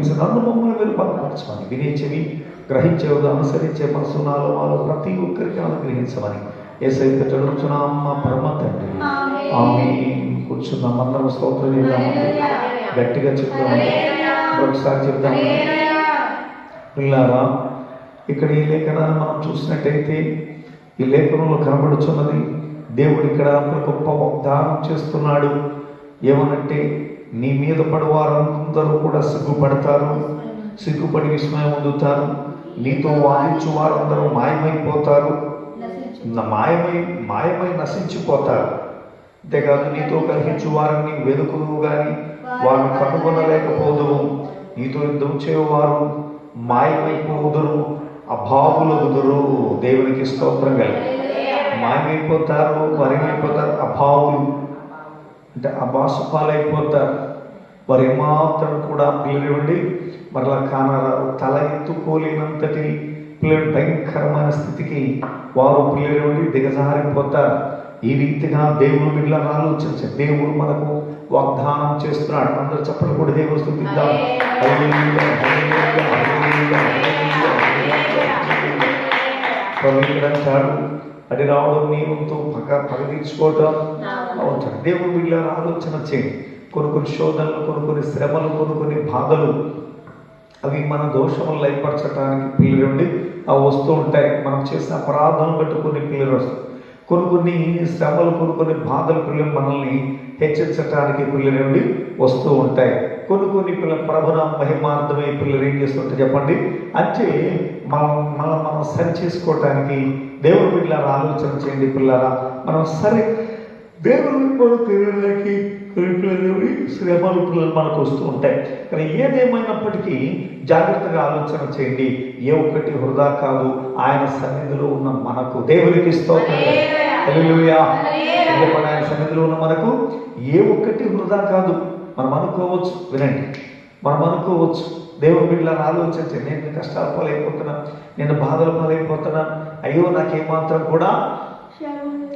దీవించి నన్ను మమ్మల్ని మీరు బలపరచమని వినే చెవి గ్రహించేది అనుసరించే మనసు నాలో మాలో ప్రతి ఒక్కరికి అనుగ్రహించమని ఏ సైతం చదువుతున్నాం మా పరమ తండ్రి. ఆమె కూర్చున్నాం. అందరం స్తోత్రం చేద్దామండి గట్టిగా చెప్దామండి ఒకసారి చెప్దామండి పిల్లారా ఇక్కడ ఈ లేఖనాన్ని మనం చూసినట్టయితే ఈ లేఖనంలో కనబడుచున్నది దేవుడు ఇక్కడ గొప్ప వాగ్దానం చేస్తున్నాడు. ఏమనంటే నీ మీద పడువారందరూ కూడా సిగ్గుపడతారు సిగ్గుపడి విస్మయం పొందుతారు. నీతో వాదించు వారందరూ మాయమైపోతారు. మాయమై మాయమై నశించిపోతారు. అంతేకాదు నీతో కలిగించు వారిని వెతుకును గాని వారిని కనుగొనలేకపోదురు నీతో యుద్ధం చేయవారు మాయమైపోదురు అభావులగుదురు. దేవునికి స్తోత్రం కలిగి మాయమైపోతారు వరమైపోతారు అభావులు. అంటే అభాసు పాలైపోతారు వారు ఏమాత్రం కూడా పిల్లలు మరలా కానరారు తల ఎత్తుకోలేనంతటి పిల్లలు భయంకరమైన స్థితికి వారు పిల్లలు దిగజారిపోతారు. ఈ రీతిగా దేవుడు వీళ్ళని ఆలోచించారు దేవుడు మనకు వాగ్దానం చేస్తున్నాడు. అందరూ చెప్పలు కూడా దేవుడు స్థుతిద్దాం. అంటాడు అది రావడం నీ వంతు పగ పగ తీర్చుకోవటం. అవుతాడు దేవుడు వీళ్ళ ఆలోచన చేయండి. కొన్ని కొన్ని శోధనలు కొన్ని కొన్ని శ్రమలు కొన్ని కొన్ని బాధలు అవి మన దోషములు లయపరచడానికి పిల్లలు ఉండి అవి వస్తూ ఉంటాయి. మనం చేసిన అపరాధం బట్టి కొన్ని పిల్లలు వస్తాయి. కొన్ని కొన్ని శ్రమలు కొన్ని కొన్ని బాధలు పిల్లలు మనల్ని హెచ్చరించడానికి పిల్లలు నుండి వస్తూ ఉంటాయి. కొన్ని కొన్ని పిల్లల ప్రభుణ మహిమార్థమై పిల్లలు ఏం చేస్తుంటే చెప్పండి? అంటే మనం మనం మనం సరి చేసుకోవటానికి దేవుడు పిల్లల ఆలోచన చేయండి పిల్లల మనం సరి దేవుడు మనం తినడానికి శ్రమలు పిల్లలు మనకు వస్తూ ఉంటాయి. కానీ ఏదేమైనప్పటికీ జాగ్రత్తగా ఆలోచన చేయండి. ఏ ఒక్కటి వృధా కాదు. ఆయన సన్నిధిలో ఉన్న మనకు దేవునికి స్తోత్రం. ఆయన సన్నిధిలో ఉన్న మనకు ఏ ఒక్కటి వృధా కాదు. మనం అనుకోవచ్చు వినండి. మనం అనుకోవచ్చు దేవుడు బిడ్డలను ఆలోచించండి నేను కష్టాల పాలైపోతున్నా నేను బాధల పాలైపోతున్నా. అయ్యో నాకేమాత్రం కూడా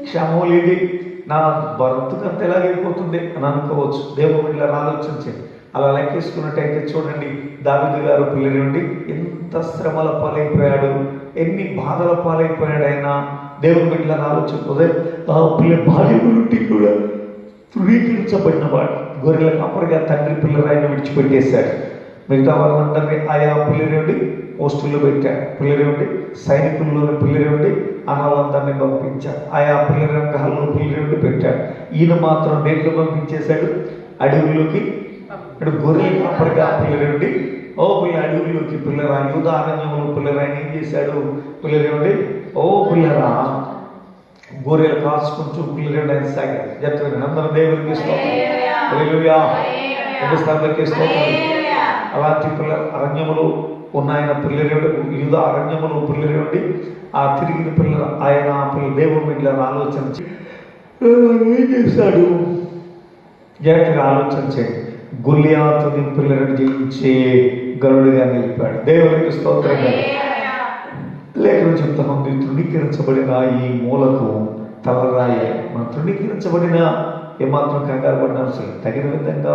క్షమం లేదు. నా బ్రతుకంత ఎలాగైపోతుంది అని అనుకోవచ్చు. దేవుడు ఇలా ఆలోచించండి. అలా లెక్కేసుకున్నట్టయితే చూడండి దావిది గారు పిల్లని ఉండి ఎంత శ్రమల పాలైపోయాడు ఎన్ని బాధల పాలైపోయాడు ఆయన దేవుని బిడ్డల ఆలోచన ఆ పిల్ల భార్య నుండి కూడా ధృవీకరించబడిన వాడు. గొర్రెల కాపరిగా తండ్రి పిల్లలు ఆయన విడిచిపెట్టేశాడు. మిగతా వాళ్ళందరినీ ఆయా పిల్లని ఉండి పోస్టుల్లో పెట్టాడు సైనికుల్లోని పిల్లలు నుండి అనాలందరినీ పంపించాడు ఆయా పిల్లల రంగాల్లో పిల్లలు నుండి పెట్టాడు ఈయన మాత్రం దేంట్లో పంపించేశాడు. అడవిలోకి ఇప్పుడు గొర్రెల కాపరిగా పిల్లలు నుండి ఓ పిల్ల అడవిలోకి పిల్లరా యూదారణ్యంలో పిల్లలు ఆయన ఏం చేశాడు? పిల్లలు నుండి ఓ పిల్లరా గొర్రెలు కాసుకుంటూ పిల్లలు ఆయన సాగారు. చెప్తాను అందరూ స్తోత్రం. హల్లెలూయా. స్థానానికి స్తోత్రం అలాంటి పిల్ల అరణ్యములు ఉన్న ఆయన పిల్లలు యుధ అరణ్యములు పిల్లలు ఆ తిరిగిన పిల్లలు ఆయన ఆ పిల్ల దేవుని బిడ్డలను ఆలోచించి "ఆ, ఏం చేశాడు? జాగ్రత్తగా ఆలోచన చేయండి గుల్యాతుని పిల్లలను జయించే గరుడుగా నిలిపాడు. దేవునికి స్తోత్రం. లేఖనం చెప్తా ఉంది తృణీకరించబడిన ఈ మూలకు తలరాయి. మనం తృణీకరించబడిన ఏమాత్రం కంగారు పడిన అవసరం. తగిన విధంగా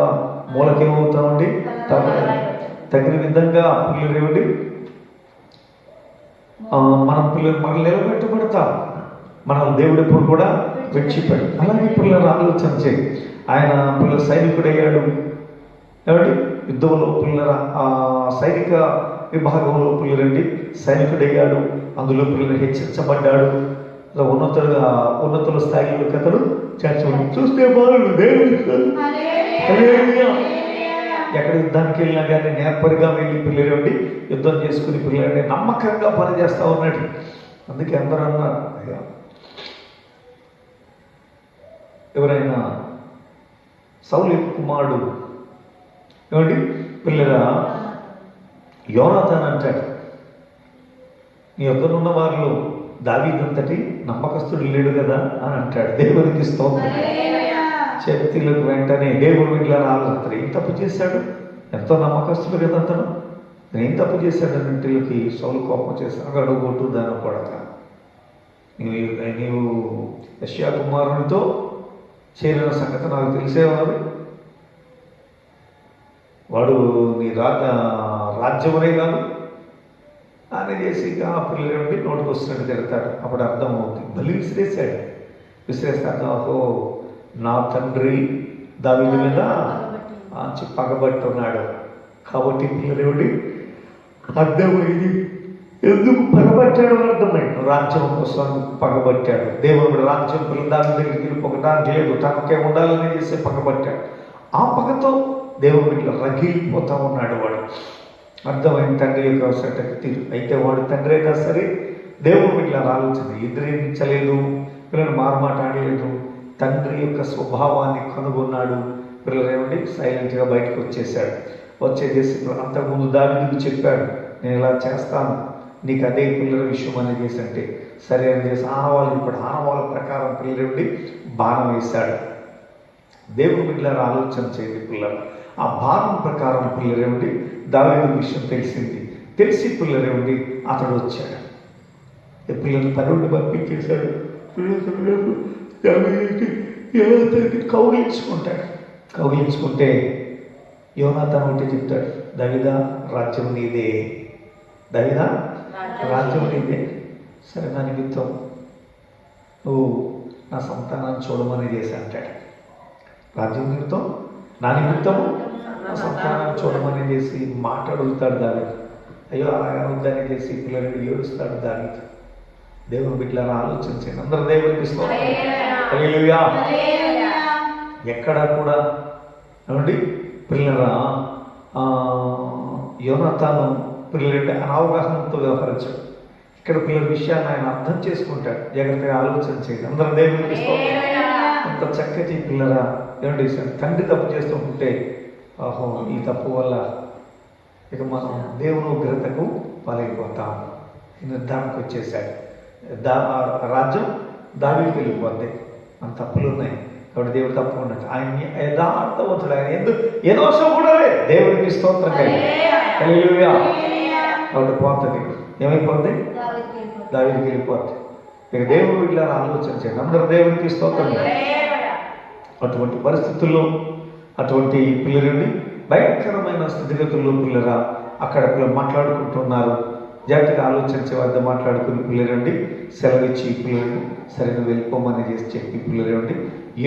మూలకేమవుతామండి? తలరాయి. తగిన విధంగా పిల్లలు ఏమిటి ఆ, మనం పిల్లలు మనం నిలబెట్టబడతాం. మనం దేవుడు ఎప్పుడు కూడా విడిచిపెడు అలాగే పిల్లలు ఆలోచన చేయి. ఆయన పిల్లల సైనికుడయ్యాడు. ఏమండి? యుద్ధంలో పిల్లల ఆ సైనిక విభాగంలో పిల్లలండి. సైనికుడయ్యాడు. అందులో పిల్లలు హెచ్చరించబడ్డాడు. అలా ఉన్నతులుగా ఉన్నతుల స్థాయిలో కథలు చేర్చబడి చూస్తే బాలు దేవుడు. ఎక్కడ యుద్ధానికి వెళ్ళినా కానీ నేర్పరిగా వెళ్ళి పిల్లలండి యుద్ధం చేసుకుని పిల్లలండి నమ్మకంగా పనిచేస్తూ ఉన్నాడు. అందుకే అందరూ అన్నారు అయ్యా ఎవరైనా సౌలి కుమారుడు ఏమండి? పిల్లరా యోనాథన్ అంటాడు. నీ యొక్కనున్న వారిలో దావీదంతటి నమ్మకస్తుడు లేడు కదా? అని అంటాడు. దేవునికి స్తోత్రం. చేతులకు వెంటనే దేవుడు వీళ్ళ ఆలోచన ఏం తప్పు చేశాడు? ఎంతో నమ్మకస్తుడు కదా అతను. నేను ఏం తప్పు చేశాడు అన్నింటికి సౌలు కోపం చేశాను అక్కడ దాని కొడక. నీవు నీవు యశ్యా కుమారునితో చేరిన సంగతి నాకు తెలిసేవారు. వాడు నీ రాజ రాజ్యమునే కాదు. అని చేసి ఇక ఆ పిల్లలు ఉండి నోటికి వస్తున్నట్టు తిడతాడు. అప్పుడు అర్థం అవుతుంది బలి విసిరేసాడు విసిరేస్తే అర్థం ఓహో నా తండ్రి దాని మీద ఆంచి పగబట్టున్నాడు. కాబట్టి పిల్లలు అర్థమైంది ఎందుకు పగబట్టాడు అని అర్థమైంది రాజ్యం కోసం పగబట్టాడు. దేవుడు రాజ్యం పిల్లల దాని దగ్గరికి వెళ్ళి పొగడానికి లేదు. తనకే ఉండాలని చేసి పగబట్టాడు. ఆ పగతో దేవుడు ఇట్లా రగిలిపోతా ఉన్నాడు వాడు. అర్థమైన తండ్రి యొక్క అవసరం తీరు. అయితే వాడు తండ్రి అయినా సరే దేవుడు ఇట్లా ఆలోచన ఎదిరించలేదు పిల్లలు మారమాటాడలేదు తండ్రి యొక్క స్వభావాన్ని కనుగొన్నాడు. పిల్లలేమండి సైలెంట్గా బయటకు వచ్చేసాడు వచ్చేసేసి అంతకుముందు దావిడికి చెప్పాడు నేను ఇలా చేస్తాను. నీకు అదే పిల్లల విషయం అనేది చేసి అంటే సరే అని చేసి ఆనవాళ్ళు ఇప్పుడు ఆనవాళ్ళ ప్రకారం పిల్లలుండి బాణం వేశాడు. దేవుడు పిల్లలు ఆలోచన చేయండి పిల్లలు. ఆ బాణం ప్రకారం పిల్లలేమిటి దావేది విషయం తెలిసింది. తెలిసి పిల్లలేమిటి అతడు వచ్చాడు. పిల్లలు పనుండి పంపించేశాడు? పిల్లలు యోనాతానికి కౌగిలించుకుంటాడు కౌగిలించుకుంటే యోనాథన్ ఒకటి చెప్తాడు దవిదా రాజ్యం నీదే. దవిదా రాజ్యం నీదే. సరే నా నిమిత్తం నువ్వు నా సంతానాన్ని చూడమని చేసి అంటాడు. రాజ్యం నిమిత్తం? నా నిమిత్తము నా సంతానాన్ని చూడమని చేసి మాట అడుగుతాడు దాని అయ్యో అలాగే వద్దని చేసి పిల్లలు ఏడుస్తాడు దాని దేవుని బిడ్డలను ఆలోచించండి. అందరు స్తోత్రం. హల్లెలూయా. ఎక్కడా కూడా? ఏమండి? పిల్లల యోనతాను పిల్లలంటే అనావగాహనతో వ్యవహరించాడు. ఇక్కడ పిల్లల విషయాన్ని ఆయన అర్థం చేసుకుంటాడు. జాగ్రత్తగా ఆలోచన చేయండి. అందరం దేవునికి. అంత చక్కటి పిల్లల ఏమండి? తండ్రి తప్పు చేస్తూ ఉంటే ఆహో ఈ తప్పు వల్ల ఇక మనం దేవుని ఉగ్రతకు పాలైపోతాం నిర్ధారణకు వచ్చేసాడు. దా రాజ్యం దావికి వెళ్ళిపోద్ది. మన తప్పులు ఉన్నాయి. కాబట్టి దేవుడు తప్పు ఉన్నట్టు ఆయన యథార్థవంతుడు. ఆయన ఎందుకు ఏ దోషం కూడా లేదు. దేవుడికి స్తోత్రం. కాబట్టి పోతుంది ఏమైపోద్ది? దావికి వెళ్ళిపోద్ది. ఇక దేవుడు ఇట్లా ఆలోచన చేయండి. అందరు దేవుడికి స్తోత్రం. అటువంటి పరిస్థితుల్లో అటువంటి పిల్లలండి భయంకరమైన స్థితిగతుల్లో పిల్లరా అక్కడ పిల్లలు మాట్లాడుకుంటున్నారు. జాగ్రత్తగా ఆలోచించే వద్ద మాట్లాడుకుని పిల్లలండి సెలవిచ్చి పిల్లలండి సరే నువ్వు వెళ్ళిపోమని చేసి చెప్పి పిల్లలేమండి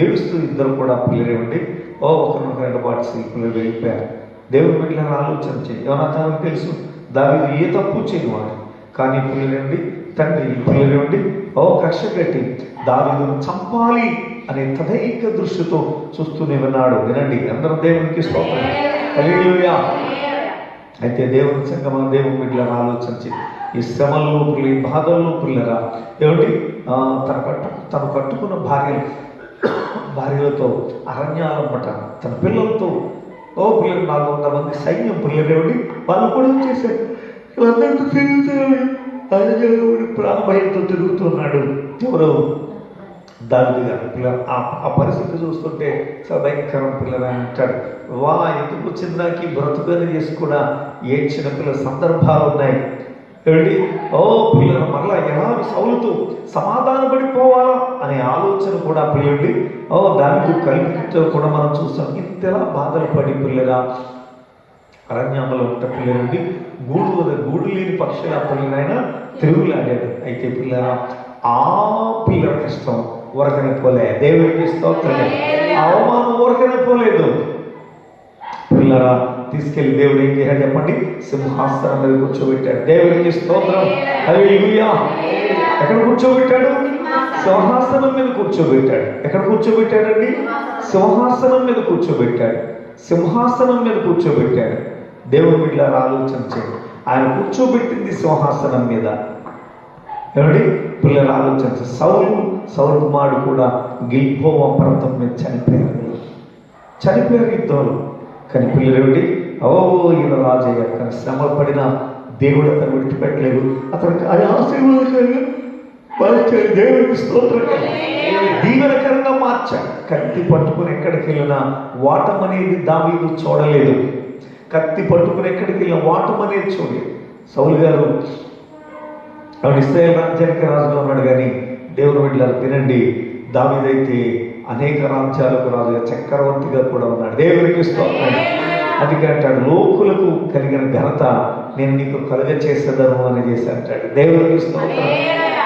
ఏడుస్తూ ఇద్దరు కూడా పిల్లలేమండి ఓ ఒకరినొకరు పాటిసి పిల్లలు వెళ్ళిపోయారు. దేవుని బిడ్డలను ఆలోచన చేయి. యోనాథానికి తెలుసు? దావి ఏ తప్పు చేయవాడు కానీ పిల్లలేండి తండ్రి పిల్లలేండి ఓ కక్ష పెట్టి దావిదును చంపాలి అనే తదైక దృష్టితో చూస్తూనే విన్నాడు వినండి అందరం దేవునికి స్తోత్రం. అయితే దేవుని సంగమ దేవుని బిడ్డలను ఆలోచించి ఈ శ్రమల్లో పిల్లి బాధల్లో పిల్లరా ఏమిటి? తన కట్టు తను కట్టుకున్న భార్య భార్యలతో అరణ్యాలన్నమాట తన పిల్లలతో ఓ పిల్లలు నాలుగు వందల మంది సైన్యం పిల్లలు ఏమిటి? వాళ్ళు కూడా చేశారు? వీళ్ళందరితో తిరుగుతున్నారు అరణ్యంలో ప్రాణభయంతో తిరుగుతున్నాడు. ఎవరు? దావిది గారు పిల్లలు ఆ పరిస్థితి చూస్తుంటే చాలా భయంకరం పిల్లలు అని అంటాడు. వా ఎందుకు వచ్చిన నాకు బ్రతుకని చేసి కూడా ఏడ్చిన పిల్లల సందర్భాలు ఉన్నాయి? ఏమిటి ఓ పిల్లలు మరలా ఎలా సౌలుతూ సమాధాన పడిపోవాలా? అనే ఆలోచన కూడా పిల్లడి ఓ దానికి కలిపితో కూడా మనం చూస్తాం. ఇంతలా బాధలు పడి పిల్లగా అరణ్యంలో ఉంట పిల్లలండి. గూడు గూడు లేని పక్షుల పిల్లలైనా తిరుగులాడాడు. అయితే పిల్లల ఆ పిల్లల కష్టం ఊరకనే పోలే. దేవుడికి స్తోత్రం ఆ అవమానం ఊరకనే పోలేదు. పిల్లరా తీసుకెళ్ళి దేవుడు ఏం చేశాడు చెప్పండి? సింహాసనం మీద కూర్చోబెట్టాడు. దేవుడికి స్తోత్రం. హల్లెలూయా. ఎక్కడ కూర్చోబెట్టాడు? సింహాసనం. మీద కూర్చోబెట్టాడు. ఎక్కడ కూర్చోబెట్టాడండి? సింహాసనం. మీద కూర్చోబెట్టాడు. సింహాసనం మీద కూర్చోబెట్టాడు. బిడ్డలారా ఆలోచన చేయండి. ఆయన కూర్చోబెట్టింది సింహాసనం మీద. ఏమండి పిల్లలు ఆలోచించ సౌలు సౌలు కుమారుడు కూడా గిల్పోవ పర్వతం మీద చనిపోయారు. చనిపోయారు యుద్ధంలో. కానీ పిల్లలు ఏమిటి ఓ ఈయన రాజయ్య కానీ శ్రమ పడిన దేవుడు అతను విడిచిపెట్టలేదు. అతనికి అది ఆశీర్వాదకరంగా మార్చాడు దేవుడికి స్తోత్రం. దీవెనకరంగా మార్చాడు. కత్తి పట్టుకుని ఎక్కడికి వెళ్ళినా వాటం అనేది దావీదు చూడలేదు. కత్తి పట్టుకుని ఎక్కడికి వెళ్ళిన వాటం అనేది చూడలేదు. సౌలు గారు ఆవిడ ఇస్రాయేల్ రాజ్యానికి రాజుగా ఉన్నాడు కానీ దేవుని బిడ్డలారు తినండి దావీదైతే అనేక రాజ్యాలకు రాజుగా చక్రవర్తిగా కూడా ఉన్నాడు. దేవునికి అందుకే అంటాడు లోకులకు కలిగిన ఘనత నేను నీకు కలుగ చేసేదను అని చేసి అంటాడు. దేవుడికి స్తోత్రం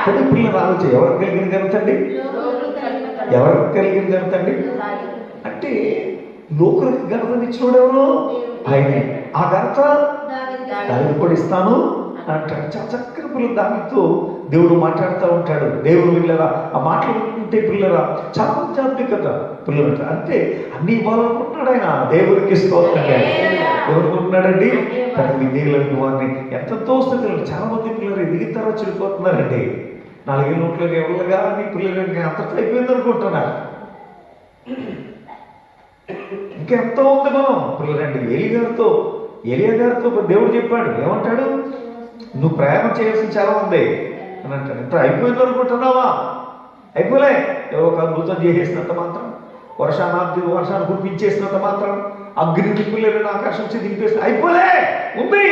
కానీ పిల్లలు ఆలోచన ఎవరికి కలిగిన ఘనత అండి? ఎవరికి కలిగిన ఘనత అండి? అంటే లోకులకు ఘనత ఇచ్చినోడు ఎవరు? ఆయనే. ఆ ఘనత దానికి కూడా ఇస్తాను. అంటాడు చాలా చక్కని పిల్లలు దానితో దేవుడు మాట్లాడుతూ ఉంటాడు. దేవుడు పిల్లరా ఆ మాటలు వింటే పిల్లరా చాలా ఆధ్యాత్మికత పిల్లలు అంటే అన్ని ఇవ్వాలనుకుంటున్నాడు ఆయన. దేవుడికి స్తోత్రం ఎవరుకుంటున్నాడండి తన విధేయులను వారిని. ఎంత స్థితిలో చాలా మంది పిల్లలు ఎదిగిన తర్వాత చెడిపోతున్నారండి. నాలుగేళ్ళ నోట్లోకి ఎవరుగా నీ పిల్లలు అంతతో అయిపోయింది అనుకుంటున్నారు. ఇంకెంతో ఉంది మనం. పిల్లలండి ఏలి గారితో ఏలియా గారితో దేవుడు చెప్పాడు. ఏమంటాడు? నువ్వు ప్రయాణం చేయాల్సిన చాలా ఉంది అని అంటాడు. ఇంత అయిపోయింది అనుకుంటున్నావా? అయిపోలే. ఏదో ఒక అద్భుతం చేసేసినంత మాత్రం వర్షాన్ని వర్షాన్ని కురిపించేసినంత మాత్రం అగ్ని పిల్లలను ఆకాశం దింపేసి అయిపోలే. ఉంది.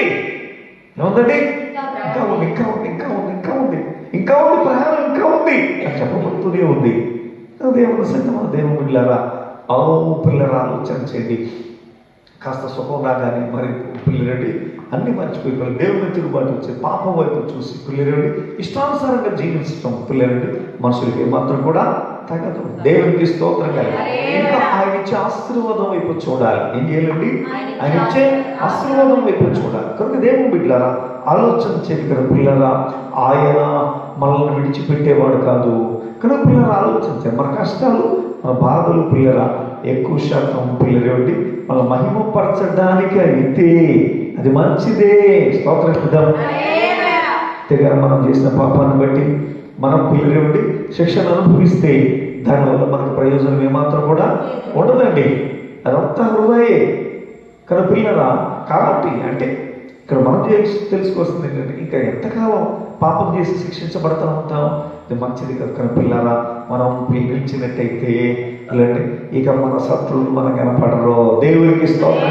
ఏముందండి ఇంకా ఉంది ఇంకా ఉంది ఇంకా ఉంది ఇంకా ఉంది. ఇంకా ఉంది ప్రయాణం ఇంకా ఉంది. అని చెప్పబడుతూనే ఉంది. దేవుడు సత్యమా? దేవుడు పిల్లరా అవు పిల్లరా ఆలోచన చేయండి. కాస్త సుఖం రాగానే మరి పిల్లలండి అన్ని మర్చిపోయి పిల్లలు దేవుని తిరుగుబాటు వచ్చి పాపం వైపు చూసి పిల్లలండి ఇష్టానుసారంగా జీవించడం పిల్లలండి మనుషులకి ఏమాత్రం కూడా తగదు. దేవునికి స్తోత్రం ఇంకా ఆయన ఇచ్చే ఆశీర్వాదం వైపు చూడాలి. ఏం చేయాలండి? ఆయన ఇచ్చే ఆశీర్వాదం. వైపు చూడాలి. కనుక దేవుని బిడ్డలారా ఆలోచన చేయగల పిల్లరా ఆయన మనల్ని విడిచిపెట్టేవాడు కాదు. కనుక పిల్లలు ఆలోచించారు మన కష్టాలు మన బాధలు పిల్లరా ఎక్కువ శాతం పిల్లలేండి మన మహిమపరచడానికి అయితే అది మంచిదే. స్తోత్రం దగ్గర మనం చేసిన పాపాన్ని బట్టి మనం పిల్లలేండి శిక్షణ అనుభవిస్తే దానివల్ల మనకు ప్రయోజనం ఏమాత్రం కూడా ఉండదండి. అదంతా హృదయే. కానీ పిల్లరా కాబట్టి అంటే ఇక్కడ మనం తెలుసుకొస్తుంది తెలుసుకోవాల్సింది ఏంటంటే ఇంకా ఎంతకాలం పాపం చేసి శిక్షించబడతా ఉంటాం? ఇది మంచిది కదా కానీ పిల్లరా. మనం పిలిచినట్టయితే ఇలాంటి ఇక మన శత్రువులు మన కనపడరు. దేవునికి స్తోత్రం.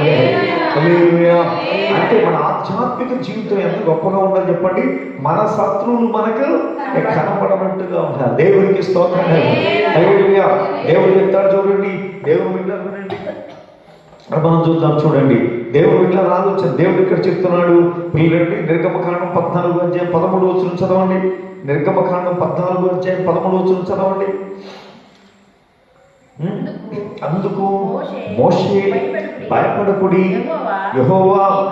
అంటే మన ఆధ్యాత్మిక జీవితం ఎంత గొప్పగా ఉండాలి చెప్పండి? మన శత్రువులు మనకు కనపడనట్టుగా ఉండాలి. దేవునికి స్తోత్రం. దేవుడు చెప్తాడు చూడండి. దేవుడు వింటారు వినండి. మనం చూద్దాం చూడండి. దేవుడు ఇట్లా ఆలోచన దేవుడు ఇక్కడ చెప్తున్నాడు. పిల్లలండి నిర్గమకాండం పద్నాలుగు అధ్యాయం పదమూడు వచ్చిన చదవండి. నిర్గమకాండం పద్నాలుగు అధ్యాయం పదమూడు వచ్చిన చదవండి. అందుకు మోషే భయపడకుడి. యెహోవా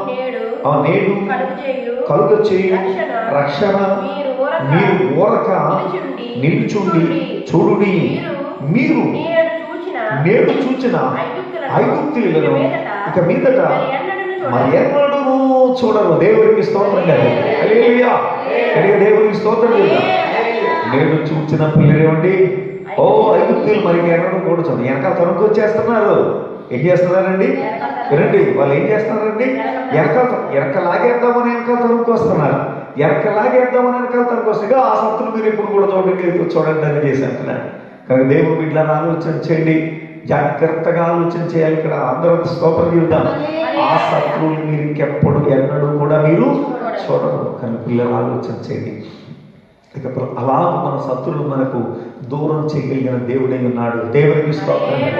నేడు కలుగ చేయు. రక్షణ. మీరు ఊరక. నిలుచుండి. చూడుడి. మీరు నేడు చూచిన ఐగుప్తీయులను ఇక మీదట మరి ఎన్నడూ చూడరు. దేవుడికి స్తోత్రం కదా. దేవుడికి స్తోత్రం నేడు చూచిన పిల్లలేమండి ఓ ఐగుప్తీయులు మరి ఎన్నడూ కూడా చూడండి వెనకాల తనకు వచ్చేస్తున్నారు ఏం చేస్తున్నారండి? వినండి వాళ్ళు ఏం చేస్తున్నారండి? వెనకాల వెనక లాగేద్దామని వెనకాల తనకు వస్తున్నారు వెనక లాగేద్దామని వెనకాల తనకు వస్తే ఆ సత్తులు మీరు ఇప్పుడు కూడా చూడండి చూడండి అని చేసి అంటున్నాడు కానీ దేవుడు వీటిని ఆలోచన చేయండి. జాగ్రత్తగా ఆలోచన చేయాలి. ఇక్కడ అందరూ స్తోత్రం చూద్దాం ఆ శత్రువులు మీరు ఇంకెప్పుడు ఎన్నడూ కూడా మీరు చూడరు కానీ పిల్లలు ఆలోచన చేయండి. ఇక అలా మన శత్రువులు మనకు దూరం చేయగలిగిన దేవుడై ఉన్నాడు. దేవుడికి స్తోత్రం.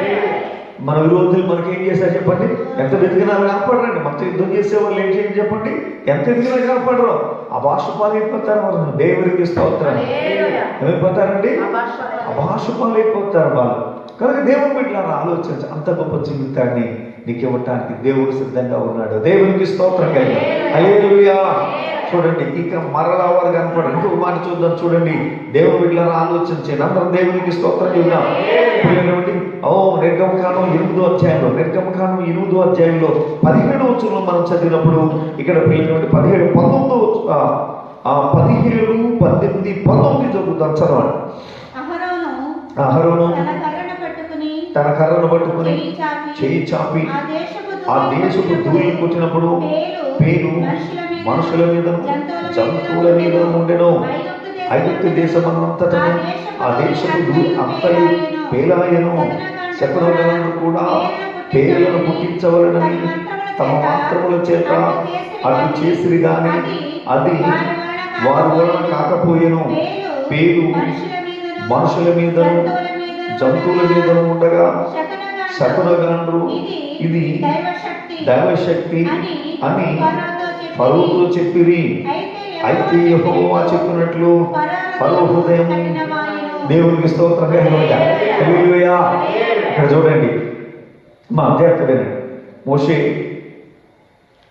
మన విరోధులు మనకి ఏం చేశారు చెప్పండి? ఎంత వెతికినా కాపాడరండి మనతో యుద్ధం చేసే వాళ్ళు ఏం చేయండి చెప్పండి? ఎంత వెతికినా కాపాడరు. ఆ భాష పాలైపోతారు వాళ్ళు. దేవుడికి స్తోత్రం. ఏమైపోతారండి? అభాష పాలైపోతారు వాళ్ళు. కనుక దేవుని బిడ్డలను ఆలోచించి. అంత గొప్ప జీవితాన్ని నీకు ఇవ్వటానికి దేవుడు సిద్ధంగా ఉన్నాడు. దేవునికి స్తోత్రం. కలిగి హల్లెలూయా. చూడండి ఇక మరలా వారు కనపడండి ఇంకొక మాట చూద్దాం చూడండి. దేవుని బిడ్డలను ఆలోచించండి. అందరం దేవునికి స్తోత్రం చూద్దాం పిల్లలు ఓ నిర్గమకాండం ఎనిమిదో అధ్యాయంలో నిర్గమకాండం ఎనిమిదో అధ్యాయంలో పదిహేడు వచ్చులో మనం చదివినప్పుడు ఇక్కడ పిల్లలు పదిహేడు పంతొమ్మిదో పదిహేడు పద్దెనిమిది పంతొమ్మిది చదువుతాం చదవండి. అహరోను తన కర్రను పట్టుకుని చెయ్యి చాపి ఆ దేశపు ధూళి కొట్టినప్పుడు పేరు మనుషుల మీద జంతువుల మీద ఉండెను. ఐగుప్తు దేశమన్నంతటను ఆ దేశపు అంతయు పేలాయను శకునలను కూడా పేర్లను పుట్టించవలనని తమ మంత్రముల చేత అది చేసిరి గాని అది వారి వలన కాకపోయెను. పేరు మనుషుల మీదను జంతువుల మీదను ఉండగా శకునగాండ్రు ఇది దైవశక్తి. అని ఫరోతో చెప్పిరి. అయితే యెహోవా చెప్పినట్లు ఫరో హృదయం. దేవునికి స్తోత్రం. ఇక్కడ చూడండి. మా అధ్యాత్మ వినండి మోషే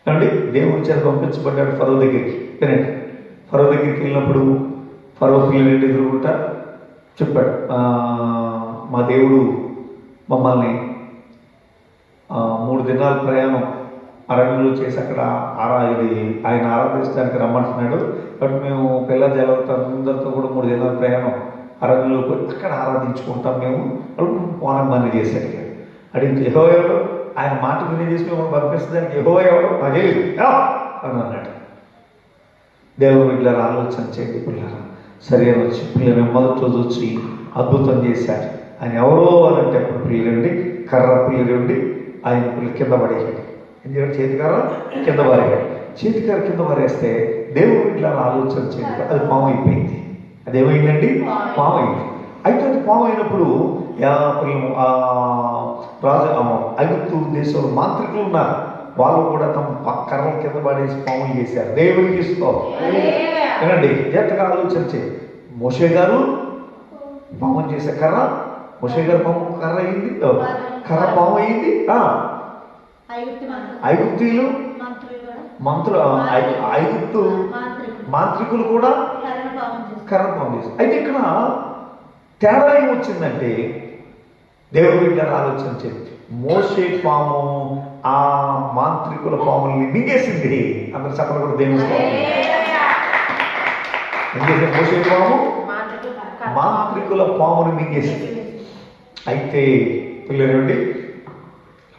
అండి దేవుని చేత పంపించబడ్డాడు ఫరో దగ్గరికి. వినండి. ఫరో దగ్గరికి వెళ్ళినప్పుడు ఫరో పిల్లలు ఎదురుగుంటా చెప్పాడు "ఆ, మా దేవుడు మమ్మల్ని మూడు దినాల ప్రయాణం అరణ్యంలో చేసి అక్కడ ఆరా ఇది ఆయన ఆరాధించడానికి రమ్మంటున్నాడు. కాబట్టి మేము పిల్ల జలతో అందరితో కూడా మూడు దినాల ప్రయాణం అరణ్యంలో పోయి అక్కడ ఆరాధించుకుంటాం మేము. అప్పుడు పోనం చేశాడు అడిగితే ఎహో ఎవడు ఆయన మాట విని చేసి మేము పంపిస్తుందానికి ఎహో ఎవడు నాకు అని అన్నాడు. దేవుడు బిడ్డలారా ఆలోచన చేయండి పిల్లరా సరే అని వచ్చి పిల్లలు మొదటి రోజు వచ్చి అద్భుతం చేశారు. ఆయన ఎవరో అని అంటే అప్పుడు పిల్లలుండి కర్ర పిల్లలుండి ఆయన పిల్లలు కింద పడేయండి. చేయాలి? చేతికర్ర కింద పారేయాడు చేతికర్ర కింద పారేస్తే దేవుడు బిడ్డలారా ఆలోచన చేయండి అది పాము అయిపోయింది అదేమైందండి? పాము అయింది అయితే అది పాము అయినప్పుడు రాజు ఐగుప్తు దేశంలో మాంత్రికులు ఉన్నారు. వాళ్ళు కూడా తమ కర్రల కింద పడేసి పాములు చేశారు. దేవునికి ఇస్తాం. వినండి జాగ్రత్తగా ఆలోచన చేయి మోషే గారు పాము చేసే కర్ర మోషే గారు పాము కర్ర అయింది కర్ర పాము అయింది. ఐగుప్తీయులు మంత్రులు. ఐగుప్తు మాంత్రికులు. కూడా పాము చేశారు అయితే ఇక్కడ తేడా ఏం వచ్చిందంటే దేవుడి ఆలోచన చేయండి మోషే పాము ఆ మాంత్రికుల పాముల్ని మింగేసింది. అందరు చెప్పలు కూడా చేసింది మోషే పాము మాంత్రికుల పామును మింగేసింది. అయితే పిల్లలండి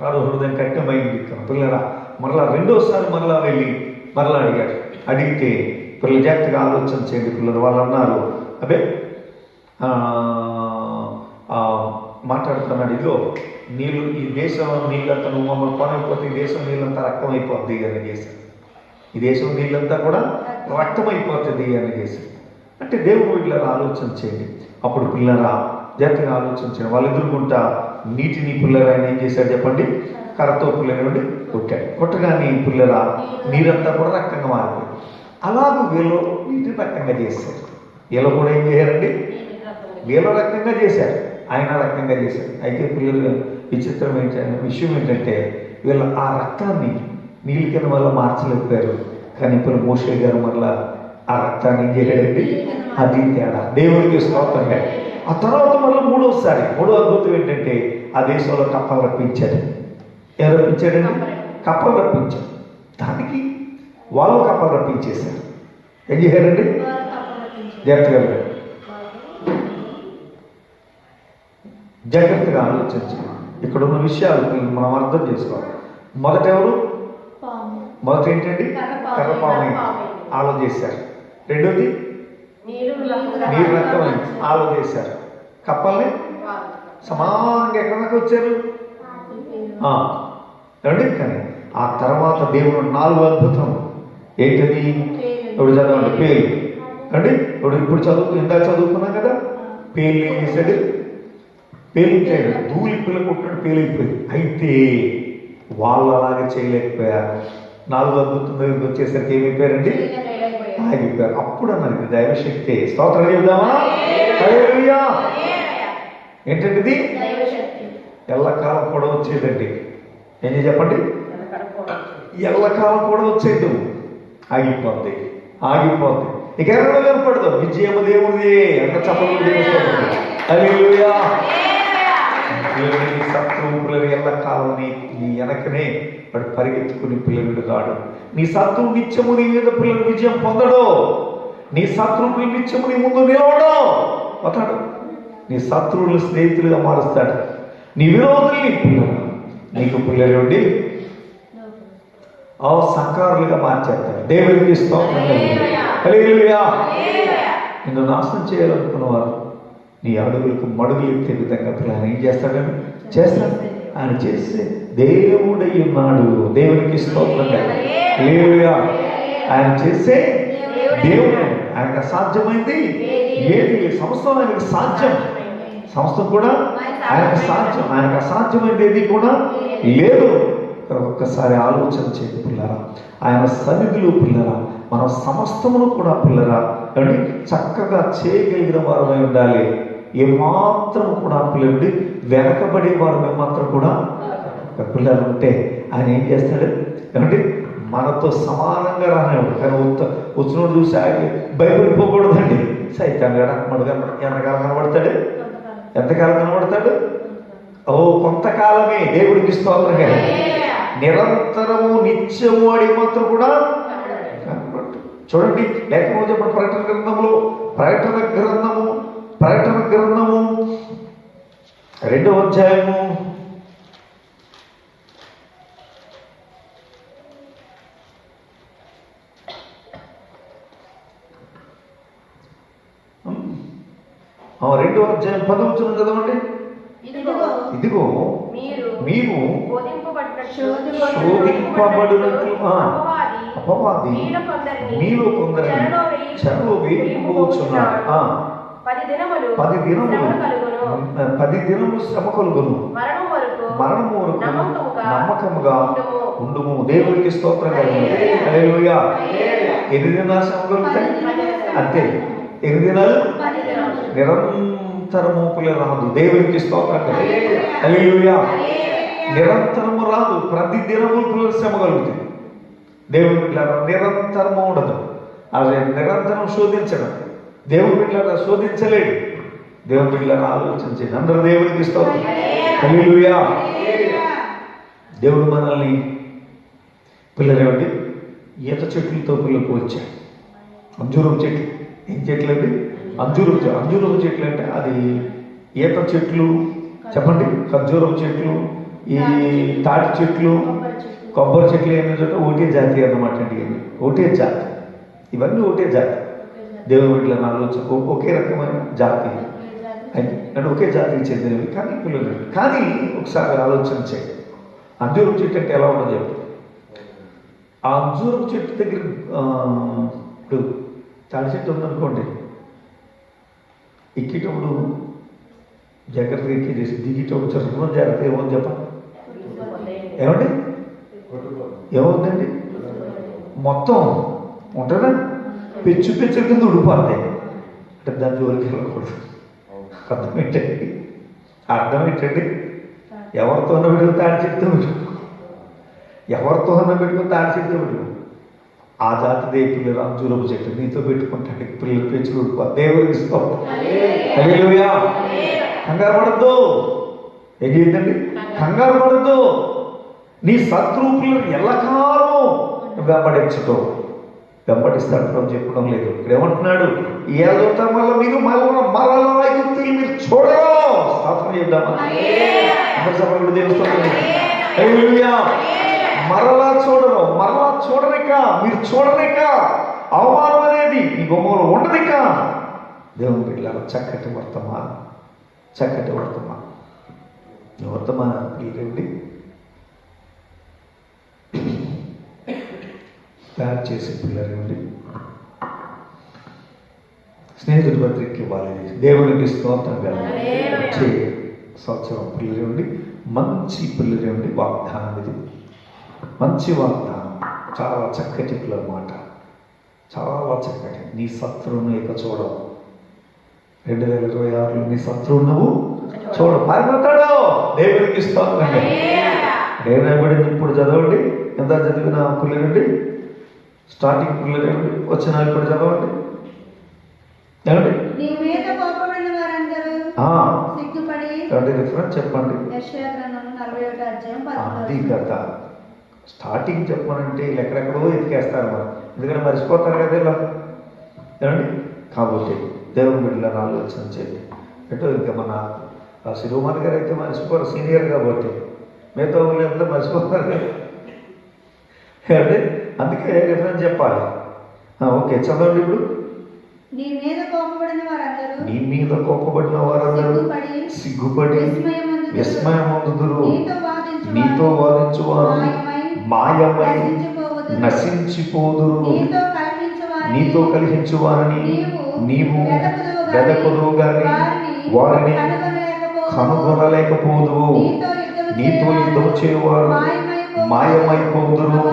రాడు హృదయం కఠినమైంది పిల్లరా మరలా రెండోసారి మరలా వెళ్ళి మరలా అడిగాడు. అడిగితే పిల్లలు జాగ్రత్తగా ఆలోచన చేయండి పిల్లలు. వాళ్ళు అన్నారు అబే మాట్లాడుతున్నాడు. ఇదిగో నీళ్ళు ఈ దేశం నీళ్ళంతా నువ్వు మమ్మల్ని కొనకపోతే ఈ దేశం నీళ్ళంతా రక్తం అయిపోద్ది అని చేశాడు. ఈ దేశం నీళ్ళంతా కూడా రక్తం అయిపోతుంది అని చేశాడు. అంటే దేవుడు ఇట్లా ఆలోచన చేయండి. అప్పుడు పిల్లరా జాగ్రత్తగా ఆలోచించండి వాళ్ళు ఎదుర్కొంటా నీటిని పిల్లరా ఆయన ఏం చేశాడు చెప్పండి? కర్రతో పిల్లలు కొట్టాడు. కొట్టగానే పిల్లరా నీరంతా కూడా రక్తంగా మారిపోయింది. అలాగే వీళ్ళు నీటిని రక్తంగా చేశారు వీళ్ళు కూడా ఏం చేశారండి? వీళ్ళు రక్తంగా చేశారు. ఆయన రక్తంగా చేశారు. అయితే పిల్లలు విచిత్రం ఏంటంటే విషయం ఏంటంటే వీళ్ళు ఆ రక్తాన్ని నీళ్ళ కింద వల్ల మార్చలేకపోయారు. కానీ ఇప్పుడు మోషే గారు మరలా ఆ రక్తాన్ని ఏం చేయలేదండి? అది తేడా. దేవుడికి స్తోత్రంగా ఆ తర్వాత మళ్ళీ మూడోసారి మూడో అద్భుతం ఏంటంటే ఆ దేశంలో కప్పలు రప్పించాడు. ఎవరు రప్పించాడండి? కప్పలు. రప్పించాడు. దానికి వాళ్ళు కప్పలు రప్పించేశారు. ఏం చేశారండి. జాగ్రత్తగా. జాగ్రత్తగా ఆలోచించాలి ఇక్కడ ఉన్న విషయాలు మనం అర్థం చేసుకోవాలి. మొదట ఎవరు. మొదట ఏంటండి? కర్రపాము. కర్రపాము. కర్రపాము. ఆలో చేశారు. రెండోది? నీరు రక్తం అయింది ఆలో చేశారు. కప్పల్ని సమానంగా ఎక్కడికి వచ్చారు? రండి కానీ ఆ తర్వాత దేవుడు నాలుగు అద్భుతం ఏంటది? ఇప్పుడు చదవండి? పేరు రండి ఇప్పుడు ఇప్పుడు చదువు ఇందాక చదువుకున్నాం కదా? పేర్లు ఏం చేశాడు? పేలించాడు ధూళి పిల్ల కొట్టాడు పేలిపోయింది అయితే వాళ్ళు అలాగే చేయలేకపోయారు. నాలుగు అద్భుతం దగ్గరికి వచ్చేసరికి ఏమైపోయారండి ఆగిపోయారు అప్పుడు ఇది దైవశక్తి. స్తోత్రం చెబుదామా? ఇది ఎల్లకాలం కూడా వచ్చేదండి. ఏం చెప్పండి? ఎల్లకాలం కూడా వచ్చేది. ఆగిపోద్ది. ఆగిపోద్ది. ఇక ఎక్కడ కనపడదు విజయం దేవుడిది. అంత చెప్పలు హల్లెలూయా. పిల్లలని శత్రువు పిల్లలు ఎల్లకాలం నీ నీ వెనకనే వాడు పరిగెత్తుకుని పిల్లలు రాడు నీ శత్రువు నిత్యము నీ మీద పిల్లలు విజయం పొందడు. నీ శత్రువు నిత్యము నీ ముందు నిలవడు. పోతాడు. నీ శత్రువులు స్నేహితులుగా మారుస్తాడు. నీ విరోధుల్ని పిల్లలు. నీకు పిల్లలు ఉండి ఆ సంకారులుగా మార్చేస్తాడు. దేవుడికి స్తోత్రం. నిన్ను నాశనం చేయాలనుకున్నవారు నీ అడుగులకు మడుగులు ఎత్తే విధంగా పిల్లలు ఏం చేస్తాడని చేస్తాడు. ఆయన చేస్తే దేవుడై ఉన్నాడు దేవునికి స్తోత్రంగా లేవుగా ఆయన చేస్తే దేవుడు. ఆయనకు అసాధ్యమైంది ఏది? సంస్థ ఆయనకు సాధ్యం. సంస్థ కూడా ఆయనకు సాధ్యం. ఆయనకు అసాధ్యమైనది కూడా లేదు. ఒక్కసారి ఆలోచన చేయండి పిల్లరా. ఆయన సన్నిధిలో పిల్లరా. మన సమస్తమును కూడా పిల్లరా. అని చక్కగా చేయగలిగిన వారమై ఉండాలి. ఏమాత్రం కూడా పిల్లడి వెనకబడే వారు ఏమాత్రం కూడా పిల్లలు ఉంటే ఆయన ఏం చేస్తాడు? ఏమంటే మనతో సమానంగా రానివాడు కానీ ఉత్త వచ్చినోడు చూసి ఆయన భయపడిపోకూడదండి. సైతాన్ గడ మనగా ఎంతకాలం కనబడతాడు? ఎంతకాలం కనబడతాడు? ఓ కొంతకాలమే. దేవుడికి స్తోత్రం కానీ నిరంతరము నిత్యము అడి మాత్రం కూడా. చూడండి చెప్పండి ప్రకటన గ్రంథములో అధ్యాయము ఆ, రెండవ అధ్యాయం పదవచ్చును చదవండి. ఇదిగో మీరు శోధింపబడినట్లు అపవాది మీలో కొందరిని చెరలో వేయి- చెరలో వేయకపోతున్నాడు పది దినములు పది దినములు శ్రమ కలుగును. మరణము వరకు నమ్మకముగా ఉండుము. దేవునికి స్తోత్రం. హల్లెలూయా. ఎన్ని దినాలు శ్రమ కలుగుతాయి? అంతే. ఎన్ని దినాలు? నిరంతరము రాదు. దేవునికి స్తోత్రం. హల్లెలూయా. నిరంతరము రాదు. ప్రతి దినము శ్రమ కలుగుతుంది దేవుని బిడ్డలారా నిరంతరము ఉండదు. అదే నిరంతరం శోధించడం. దేవుని బిడ్డలారా శోధించలేడు. దేవుని బిడ్డలారా ఆలోచించండి అందరూ దేవునికి హల్లెలూయా. దేవుడు మనల్ని పిల్లలేమండి ఈత చెట్లతో పిల్లలు పోల్చాడు అంజూరం చెట్లు. ఏం చెట్లు అండి అంజూరం అంజూరం చెట్లు అంటే అది ఈత చెట్లు. చెప్పండి. ఖర్జూరం చెట్లు ఈ తాటి చెట్లు కొబ్బరి చెట్లు. కొబ్బరి చెట్లు ఏమి చోట ఒకటే జాతి అన్నమాట అండి. ఒకటే జాతి. ఇవన్నీ ఒకటే జాతి. బిడ్డల ఆలోచన ఒకే రకమైన జాతి. అంటే ఒకే జాతికి చెందినవి. కానీ పిల్లలు. కానీ ఒకసారి ఆలోచన చేయండి అంజూరపు చెట్టు అంటే ఎలా ఉండదు చెప్పు ఆ అంజూరపు చెట్టు దగ్గర ఇప్పుడు తాడి చెట్టు ఉందనుకోండి. ఎక్కేటప్పుడు జాగ్రత్తగా ఎక్కేసి దిగేటప్పుడు చదువుకున్న జాగ్రత్త ఏమో చెప్పండి. ఏమండి? ఏమవుతుందండి? మొత్తం ఉంటుందా? పెచ్చు పెచ్చు కింద ఉడిపోతాయి అంటే దాని జోలికి వెళ్ళకూడదు. అర్థం ఏంటండి అర్థం ఏంటండి ఎవరితోనో పెట్టుకుని తాడి చెప్తూ పెట్టు ఎవరితోనో పెట్టుకుని తాడి చెప్తూ పెట్టు ఆ జాతిదే పిల్లలు అంజూరపు చెట్టు నీతో పెట్టుకుంటాడు. పిల్లలు పెంచులు ఉడిపో దేవుడికి ఇస్తాం హల్లెలూయా. కంగారు పడద్దు. ఏం చేద్దండి? కంగారు. పడద్దు. నీ శత్రువు పిల్లలు ఎల్లకాలం వెంబడించటం. వెంబడిస్తాడు చెప్పడం లేదు. ఇక్కడ ఏమంటున్నాడు? ఏదోటం వల్ల మీరు మరల మరల యుక్తులు మీరు చూడరు. స్తోత్రం చేద్దామా అందరూ చెప్పండి మరలా చూడరు. మరలా చూడనిక మీరు చూడనిక అవమానం అనేది ఈ బొమ్మలో ఉండదిక దేవుని బిడ్డల చక్కటి వర్తమానం చక్కటి వర్తమానం ఈ వర్తమానం ఏంటండి తయారు చేసే పిల్లలండి స్నేహితుడి పత్రిక ఇవ్వాలి. దేవునికి స్తోత్రం కలగాలి. వచ్చే సంవత్సరం పిల్లలండి మంచి పిల్లలండి వాగ్దానం ఇది. మంచి వాగ్దానం. చాలా చక్కటి పిల్లల మాట. చాలా చక్కటి. నీ శత్రువును ఇక చూడవు. రెండు వేల ఇరవై ఆరులో నీ శత్రువు నువ్వు చూడ పారిపోతాడు దేవునికి స్తోత్రం ఏమైపడింది ఇప్పుడు చదవండి. ఎంత చదివిన పిల్లలండి స్టార్టింగ్ పిల్లలండి వచ్చిన ఇప్పుడు చదవండి ఏమండి నీ మీద కోపపడిన వారందరూ ఆ, సిగ్గుపడి ఏమండి రిఫరెన్స్ చెప్పండి అది కథ. స్టార్టింగ్ చెప్పమనంటే వీళ్ళు ఎక్కడెక్కడో ఎతికేస్తారు మరి ఎందుకంటే మర్చిపోతారు కదా ఇలా ఏమండి? కాబట్టి దేవుని బిడ్డలను ఆలోచన చేయండి ఎటో ఇంకా మన శిరోమణి గారు అయితే మర్చిపోరు సీనియర్ కాబట్టి. మిగతా వాళ్ళు ఎంత మర్చిపోతారు? కదా. ఏమండి? అందుకే రిఫరెన్స్ చెప్పాలి? ఓకే చదవండి ఇప్పుడు. నీ మీద నీ మీద కోపబడిన వారందరూ సిగ్గుపడి విస్మయమందుదురు. నీతో వాదించువారు. మాయమై. నశించిపోదురు. నీతో కలిగించువారని నీవు వెదకుదు గాని వారిని. కనుగొనలేకపోదువు నీతో యుద్ధం చేయువారు. మాయమైపోదురు.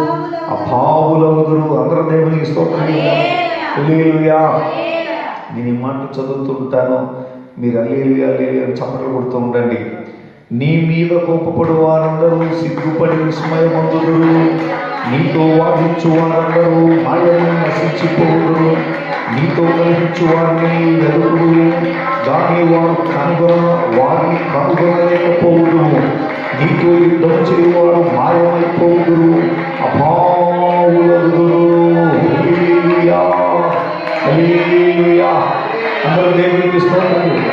అభావులవుదురు. అందరూ దేవునికి స్తోత్రం నేను ఈ మాట చదువుతుంటాను. మీరు అల్లేలుగా అల్లేలుగా అని చప్పట్లు కొడుతూ ఉండండి. నీ మీద కోపపడు వారందరూ సిగ్గుపడి విస్మయమందుడు నీతో వాదించు వారందరూ మాయను నశించిపోదురు నీతో కలిగించు వారిని ఎదురు దాని వారు కనుగొన వారిని కనుగొనలేకపోవుదురు. నీతో యుద్ధం చేయువారు మాయమైపోవుడు అభావులగుదురు అందరూ దేవునికి స్తోత్రం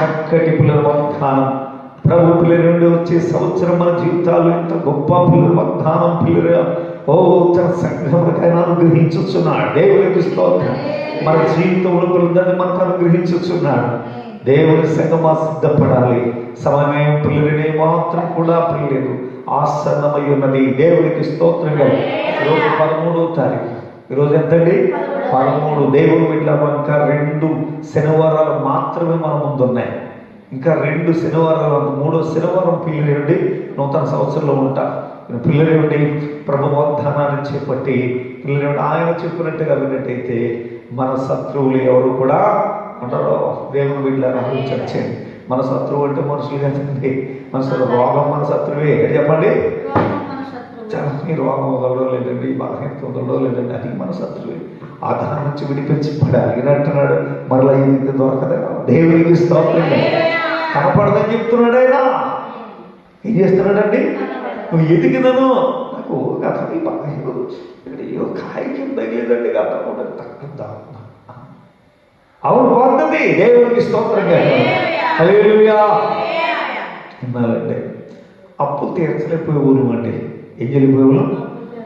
చక్కటి పునర్వాగ్దానం ప్రభు పిల్లల నుండి వచ్చే సంవత్సరం మన జీవితాలు ఎంత గొప్ప పునర్వాగ్దానం పిల్లల ఓ తన సంఘములకైనా అనుగ్రహించున్నాడు దేవునికి స్తోత్రం. మన జీవితంలో పిల్లలని మనకు అనుగ్రహించున్నాడు దేవుని సంగమా సిద్ధపడాలి. సమయం పిల్లలనే మాత్రం కూడా పిల్లలేదు. ఆసన్నమై ఉన్నది. దేవునికి స్తోత్రంగా. ఈరోజు పదమూడవ తారీఖు. ఈరోజు ఎంతండి? పదమూడు. దేవుడు వెళ్ళాము ఇంకా రెండు శనివారాలు మాత్రమే మన ముందు ఉన్నాయి ఇంకా రెండు శనివారాలు మూడో శనివారం పిల్లలు నూతన సంవత్సరంలో ఉంటా. పిల్లలు ఉండి ప్రభు వాగ్దానాన్ని చేపట్టి పిల్లలు ఆయన చెప్పినట్టుగా విన్నట్టయితే మన శత్రువులు ఎవరు కూడా ఉంటారో దేవుని బిడ్డలను ఆలోచించండి మన శత్రువు అంటే మనుషులు కదండి. మన రోగం మన శత్రువే. చెప్పండి? ఈ రోగం వదలడం లేదండి ఈ బలహీనత వదలడం లేదండి అది మన శత్రువు. ఆ దాని నుంచి విడిపించి పడి అడిగినట్టున్నాడు అంటున్నాడు మరలా ఇది దొరకదా? దేవునికి స్తోత్రం. కనపడదని చెప్తున్నాడు ఆయన. ఏం చేస్తున్నాడండి? నువ్వు ఎదిగినను. నాకు అసలు ఈ బలహీన ఇక్కడ ఏదో కాయ తగిలేదండి అర్థం కూడా తక్కువ అవును బాగుంది దేవునికి స్తోత్రంగా హల్లెలూయా. విన్నారంటే అప్పులు తీర్చలేకపోయి ఊరు అండి ఏం చేయలేకపోయేవాళ్ళు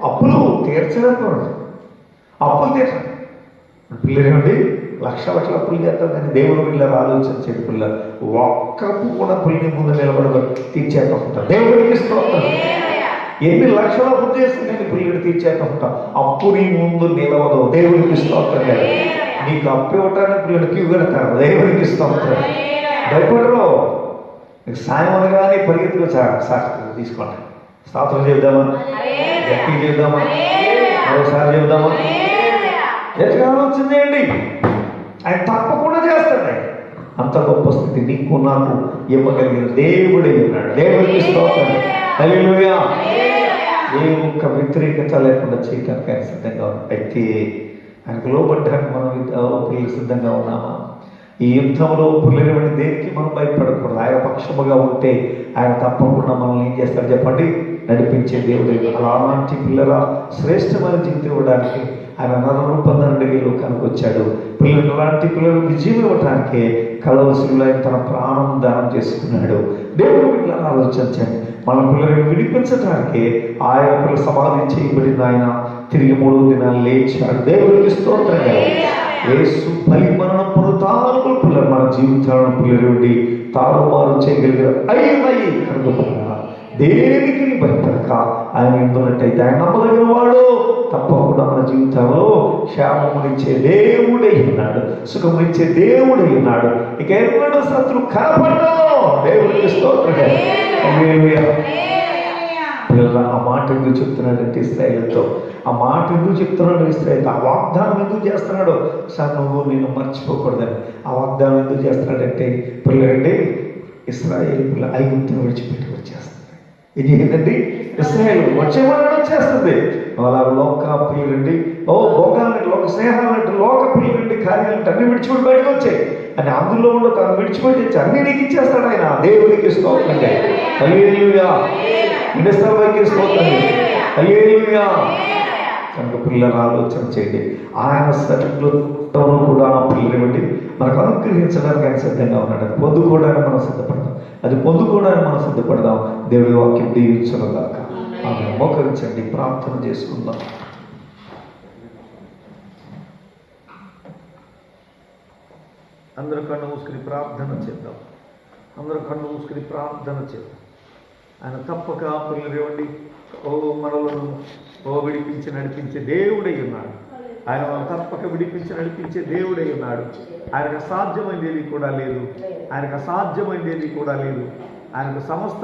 అప్పులు తీర్చలేకపోవడం అప్పులు తీర్చ పిల్లలేమండి? లక్ష లక్షల అప్పులు చేస్తాం కానీ దేవుడు పిల్లలు ఆలోచించేది పిల్లలు ఒక్క కూడా పుల్లి ముందు నిలబడదు తీర్చేత దేవుడు దేవుడికి స్తోత్రం. ఎన్ని లక్షల అప్పు చేసి నేను పిల్లలు తీర్చేత ఉంటా అప్పు నీ ముందు నిలవదు. దేవుడికి స్తోత్రం నీకు అప్పు ఇవ్వటానికి పిల్లలు క్యూ కడతారు దేవుడికి స్తోత్రం. భయపడరు. నీకు సాయం అనగానే పరిగెత్తులు సార్ సార్ తీసుకోండి స్తోత్రం చేద్దామా? గట్టి చేద్దామా? మరోసారి చెబుదామా ఎట్లా వచ్చిందేంటి ఆయన తప్పకుండా చేస్తాడు. అంత గొప్ప స్థితి నీకు నాకు ఇవ్వగలిగిన దేవుడే ఉన్నాడు. దేవుడికి స్తోత్రం. హల్లెలూయా. ఏ ఒక్క వ్యతిరేకత లేకుండా చేయడానికి ఆయన సిద్ధంగా ఉన్నాడు అయితే ఆయనకు లోబడ్డానికి మనం పిల్లలు సిద్ధంగా ఉన్నామా? ఈ యుద్ధంలో పిల్లలు దేనికి మనం భయపడకూడదు? ఆయన పక్షముగా ఉంటే ఆయన తప్పకుండా మనల్ని ఏం చేస్తారు చెప్పండి? నడిపించే దేవుడు అలాంటి పిల్లల శ్రేష్టమైన జీవితం ఇవ్వడానికి ఆయన నరరూపంగా ఈ లోకానికి వచ్చాడు. పిల్లలు అలాంటి పిల్లలు విజయం ఇవ్వటానికే కలవసులు ఆయన తన ప్రాణం దానం చేసుకున్నాడు. దేవుడు పిల్లలు ఆలోచించండి. మన పిల్లలను విడిపించడానికి ఆయన పిల్లలు సమాధి చేయబడిన ఆయన తిరిగి మూడు దినాలు లేచాడు. దేవుడికి స్తోత్రంగా. కదా యేసు బలి పిల్లలు మన జీవితాలను పిల్లలు ఉండి తారుమారు చేయగలిగిన అయ్యి కనుక దేనికి భయపడక. ఆయన ఎందున్నట్టయితే ఆయన నమ్మదగిన వాడు తప్పకుండా మన జీవితంలో క్షేమమునిచ్చే దేవుడై ఉన్నాడు సుఖమునిచ్చే దేవుడై ఉన్నాడు. ఇక ఎన్నడూ శత్రు కనపడవు దేవుడికి స్తోత్రమే. పిల్లలు ఆ మాట ఎందుకు చెప్తున్నాడంటే ఇస్రాయేల్తో ఆ మాట ఎందుకు చెప్తున్నాడు ఇస్రాయేల్ ఆ వాగ్దానం ఎందుకు చేస్తున్నాడు? సార్ నువ్వు నేను మర్చిపోకూడదని. ఆ వాగ్దానం ఎందుకు చేస్తున్నాడంటే పిల్లలండి ఇస్రాయేల్ పిల్ల ఐగుప్తుని విడిచిపెట్టి వచ్చేస్తాను ఇది ఏంటండి? ఇస్రాయల్ వచ్చేవాళ్ళు వచ్చేస్తుంది. అలా లోక ప్రియులండి ఓ భోగాలంటే లోక స్నేహాలంటే లోక ప్రియులండి కార్యాలంటే అన్ని విడిచిపెట్టి బయటకు వచ్చాయి. అని అందులో ఉండి తను విడిచిపెట్టి అన్ని నీకు ఇచ్చేస్తాడు ఆయన. దేవునికి స్తోత్రండి హల్లెలూయా. ఇండస్ట్రీకి స్తోత్రండి హల్లెలూయా. కనుక పిల్లలు ఆలోచన చేయండి. ఆయన సరిగ్లో కూడా పిల్లలు బట్టి మనకు అనుగ్రహించడానికి ఆయన సిద్ధంగా ఉన్నాడు. అది పొందుకోవడానికి మనం సిద్ధపడదాం అది పొందుకోవడానికి మనం సిద్ధపడదాం. దేవుడి వాక్యం దీవించడం దాకా ఆమె మోకరించండి ప్రార్థన చేసుకుందాం. అందరూ కన్ను మూసుకుని ప్రార్థన చేద్దాం. అందరూ కన్ను మూసుకుని ప్రార్థన చేద్దాం. ఆయన తప్పక పిల్లలు ఇవ్వండి ఓ మనలను ఓ విడిపించి నడిపించే దేవుడై ఉన్నాడు. ఆయన తప్పక విడిపించి నడిపించే దేవుడై ఉన్నాడు. ఆయనకు అసాధ్యమైనది కూడా లేదు. ఆయనకు అసాధ్యమైనది కూడా లేదు. ఆయనకు సమస్త